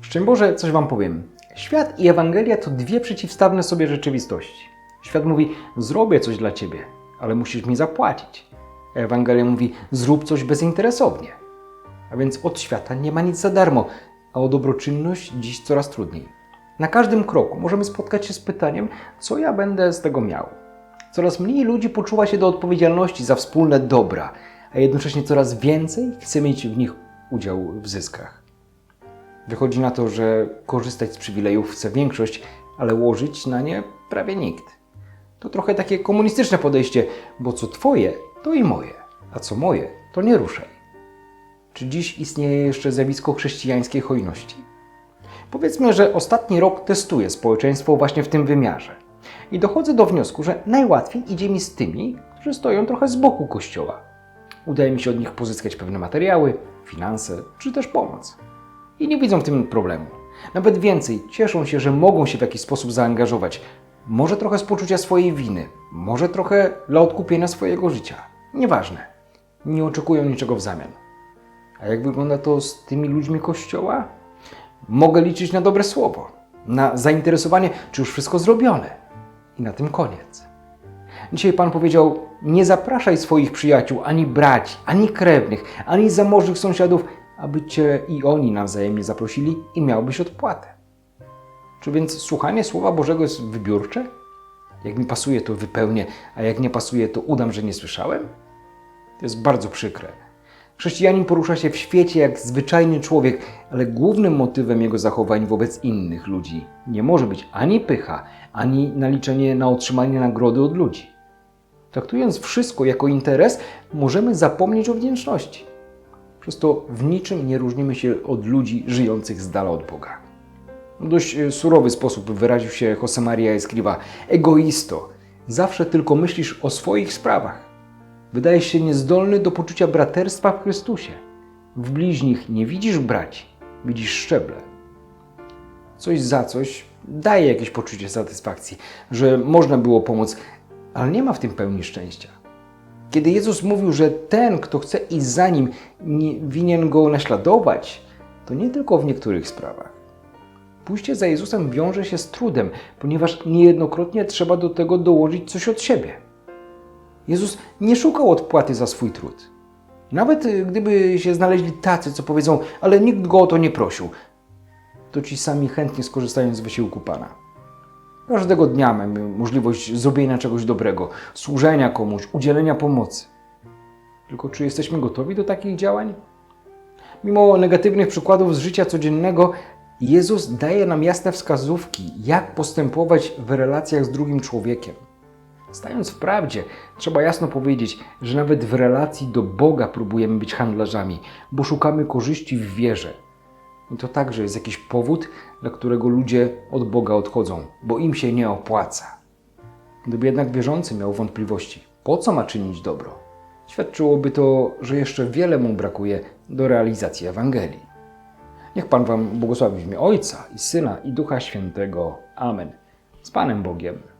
Szczęść Boże, coś Wam powiem. Świat i Ewangelia to dwie przeciwstawne sobie rzeczywistości. Świat mówi, zrobię coś dla Ciebie, ale musisz mi zapłacić. Ewangelia mówi, zrób coś bezinteresownie. A więc od świata nie ma nic za darmo, a o dobroczynność dziś coraz trudniej. Na każdym kroku możemy spotkać się z pytaniem, co ja będę z tego miał. Coraz mniej ludzi poczuwa się do odpowiedzialności za wspólne dobra, a jednocześnie coraz więcej chce mieć w nich udział w zyskach. Wychodzi na to, że korzystać z przywilejów chce większość, ale łożyć na nie prawie nikt. To trochę takie komunistyczne podejście, bo co twoje, to i moje, a co moje, to nie ruszaj. Czy dziś istnieje jeszcze zjawisko chrześcijańskiej hojności? Powiedzmy, że ostatni rok testuję społeczeństwo właśnie w tym wymiarze. I dochodzę do wniosku, że najłatwiej idzie mi z tymi, którzy stoją trochę z boku kościoła. Udaje mi się od nich pozyskać pewne materiały, finanse czy też pomoc. I nie widzą w tym problemu. Nawet więcej, cieszą się, że mogą się w jakiś sposób zaangażować. Może trochę z poczucia swojej winy, może trochę dla odkupienia swojego życia. Nieważne. Nie oczekują niczego w zamian. A jak wygląda to z tymi ludźmi kościoła? Mogę liczyć na dobre słowo, na zainteresowanie, czy już wszystko zrobione. I na tym koniec. Dzisiaj Pan powiedział: Nie zapraszaj swoich przyjaciół, ani braci, ani krewnych, ani zamożnych sąsiadów, aby cię i oni nawzajem zaprosili i miałbyś odpłatę. Czy więc słuchanie Słowa Bożego jest wybiórcze? Jak mi pasuje, to wypełnię, a jak nie pasuje, to udam, że nie słyszałem? To jest bardzo przykre. Chrześcijanin porusza się w świecie jak zwyczajny człowiek, ale głównym motywem jego zachowań wobec innych ludzi nie może być ani pycha, ani naliczenie na otrzymanie nagrody od ludzi. Traktując wszystko jako interes, możemy zapomnieć o wdzięczności. Przez to w niczym nie różnimy się od ludzi żyjących z dala od Boga. W dość e, surowy sposób wyraził się Josemaria Escriva. Egoisto, zawsze tylko myślisz o swoich sprawach. Wydajesz się niezdolny do poczucia braterstwa w Chrystusie. W bliźnich nie widzisz braci, widzisz szczeble. Coś za coś daje jakieś poczucie satysfakcji, że można było pomóc, ale nie ma w tym pełni szczęścia. Kiedy Jezus mówił, że ten, kto chce iść za nim, nie, winien go naśladować, to nie tylko w niektórych sprawach. Pójście za Jezusem wiąże się z trudem, ponieważ niejednokrotnie trzeba do tego dołożyć coś od siebie. Jezus nie szukał odpłaty za swój trud. Nawet y, gdyby się znaleźli tacy, co powiedzą, ale nikt go o to nie prosił, to ci sami chętnie skorzystają z wysiłku Pana. Każdego dnia mamy możliwość zrobienia czegoś dobrego, służenia komuś, udzielenia pomocy. Tylko czy jesteśmy gotowi do takich działań? Mimo negatywnych przykładów z życia codziennego, Jezus daje nam jasne wskazówki, jak postępować w relacjach z drugim człowiekiem. Stając w prawdzie, trzeba jasno powiedzieć, że nawet w relacji do Boga próbujemy być handlarzami, bo szukamy korzyści w wierze. I to także jest jakiś powód, dla którego ludzie od Boga odchodzą, bo im się nie opłaca. Gdyby jednak wierzący miał wątpliwości, po co ma czynić dobro, świadczyłoby to, że jeszcze wiele mu brakuje do realizacji Ewangelii. Niech Pan Wam błogosławi w imię Ojca i Syna i Ducha Świętego. Amen. Z Panem Bogiem.